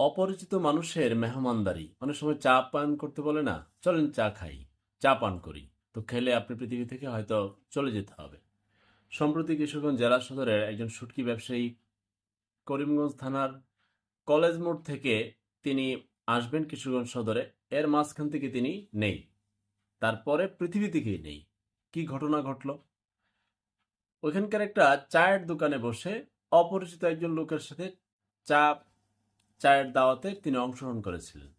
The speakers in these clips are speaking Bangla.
অপরিচিত মানুষের মেহমানদারি। অনেক সময় চা পান করতে বলে না, চলেন চা খাই, চা পান করি। তো খেলে আপনি পৃথিবী থেকে হয়তো চলে যেতে হবে। সম্প্রতি কিশোরগঞ্জ জেলা সদরের একজন শুটকি ব্যবসায়ী করিমগঞ্জ থানার কলেজ মোড় থেকে তিনি আসবেন কিশোরগঞ্জ সদরে। এর মাঝখান থেকে তিনি নেই। তারপরে পৃথিবী থেকেই নেই। কি ঘটনা ঘটলো? ওইখানকার একটা চায়ের দোকানে বসে অপরিচিত একজন লোকের সাথে চা চায়ের দাওয়াতে তিনি অংশগ্রহণ করেছিলেন।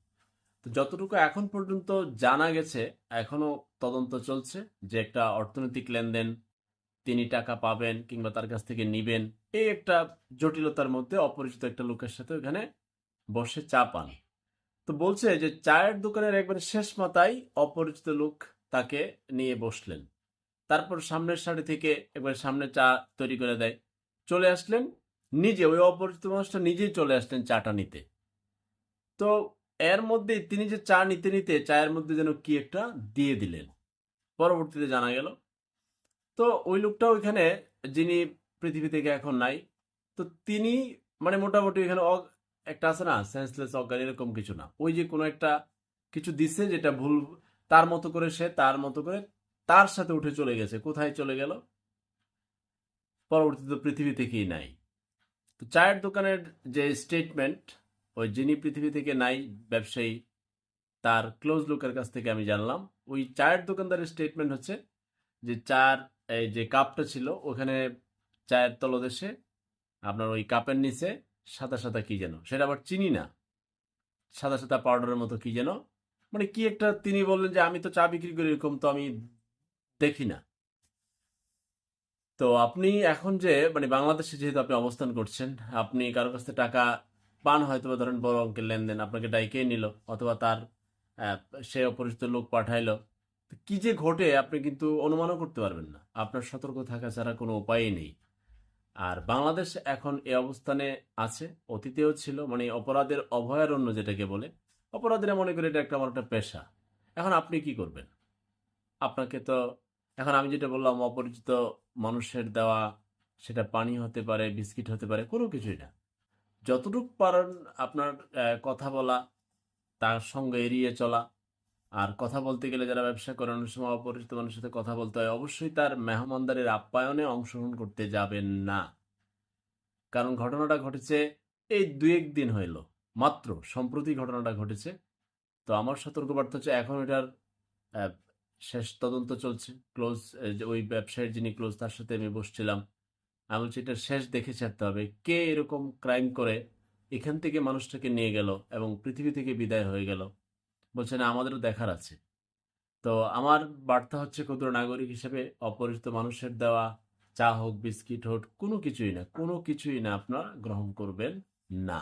তো যতটুকু এখন পর্যন্ত জানা গেছে, এখনও তদন্ত চলছে যে একটা অর্থনৈতিক লেনদেন তিনি টাকা পাবেন কিংবা তার কাছ থেকে নিবেন, এই একটা জটিলতার মধ্যে অপরিচিত একটা লোকের সাথে ওখানে বসে চা পান। তো বলছে যে চায়ের দোকানের একবারে শেষ মাথায় অপরিচিত লোক তাকে নিয়ে বসলেন। তারপর সামনের সারি থেকে একবার সামনে চা তৈরি করে দেয়। চলে আসলেন নিজে, ওই অপরিচিত মানুষটা নিজেই চলে আসলেন চাটা নিতে। তো এর মধ্যে তিনি যে চা নিতে নিতে চায়ের মধ্যে যেন কি একটা দিয়ে দিলেন। পরবর্তীতে জানা গেল। তো ওই লোকটা ওইখানে, যিনি পৃথিবী থেকে এখন নাই, তো তিনি মানে মোটামুটি অ- একটা আছে না সেন্সলেস অজ্ঞান, এরকম কিছু না। ওই যে কোনো একটা কিছু দিচ্ছে যেটা ভুল, তার মতো করে সে তার মতো করে তার সাথে উঠে চলে গেছে। কোথায় চলে গেল? পরবর্তীতে পৃথিবী থেকেই নাই। তো চায়ের দোকানের যে স্টেটমেন্ট ওই যিনি পৃথিবী থেকে নাই, ব্যবসায়ী, তার ক্লোজ লোকের কাছ থেকে আমি জানলাম। ওই চায়ের দোকানদারের স্টেটমেন্ট হচ্ছে যে চার, এই যে কাপটা ছিল, ওখানে চায়ের তলদেশে, আপনার ওই কাপের নিচে সাদা সাদা কী যেন, সেটা আবার চিনি না। সাদা সাদা পাউডারের মতো কী যেন। মানে কি একটা তিনি বললেন যে, আমি তো চা বিক্রি করি এরকম তো আমি দেখি না। তো আপনি এখন যে মানে বাংলাদেশে যেহেতু আপনি অবস্থান করছেন, আপনি কারও কাছ থেকে টাকা পান হয়তো বা ধরেন বড় অঙ্কের লেনদেন, আপনাকে ডাইকে নিল? অথবা তার সে অপরিচিত লোক পাঠাইলো। কি যে ঘটে, আপনি কিন্তু অনুমানও করতে পারবেন না। আপনার সতর্ক থাকা ছাড়া কোনো উপায়ই নেই। আর বাংলাদেশ এখন এ অবস্থানে আছে, অতীতেও ছিল মানে অপরাধের অভয়ারণ্য যেটাকে বলে, অপরাধীরা মনে করে এটা একটা আমার একটা পেশা। এখন আপনি কি করবেন? আপনাকে তো, এখন আমি যেটা বললাম, অপরিচিত মানুষের দেওয়া, সেটা পানি হতে পারে, বিস্কিট হতে পারে, কোনো কিছুই না। যতটুকু পারেন আপনার কথা বলা, তার সঙ্গে এড়িয়ে চলা। আর কথা বলতে গেলে যারা ব্যবসা করেন, অনেক সময় অপরিচিত মানুষের সাথে কথা বলতে হয়, অবশ্যই তার মেহমানদারের আপ্যায়নে অংশগ্রহণ করতে যাবেন না। কারণ ঘটনাটা ঘটেছে এই দু এক দিন হইল, মাত্র সম্প্রতি ঘটনাটা ঘটেছে। তো আমার সতর্কবার্তা হচ্ছে এখন এটার শেষ তদন্ত চলছে। ক্লোজ ওই ব্যবসায়ীর যিনি ক্লোজ তার সাথে আমি বসছিলাম। আমি বলছি, এটা শেষ দেখে ছাড়তে হবে। কে এরকম ক্রাইম করে এখান থেকে মানুষটাকে নিয়ে গেল এবং পৃথিবী থেকে বিদায় হয়ে গেল? বলছে, না, আমাদেরও দেখার আছে। তো আমার বার্তা হচ্ছে, ক্ষুদ্র নাগরিক হিসেবে অপরিচিত মানুষের দেওয়া চা হোক, বিস্কিট হোক, কোনো কিছুই না, কোনো কিছুই না আপনারা গ্রহণ করবেন না।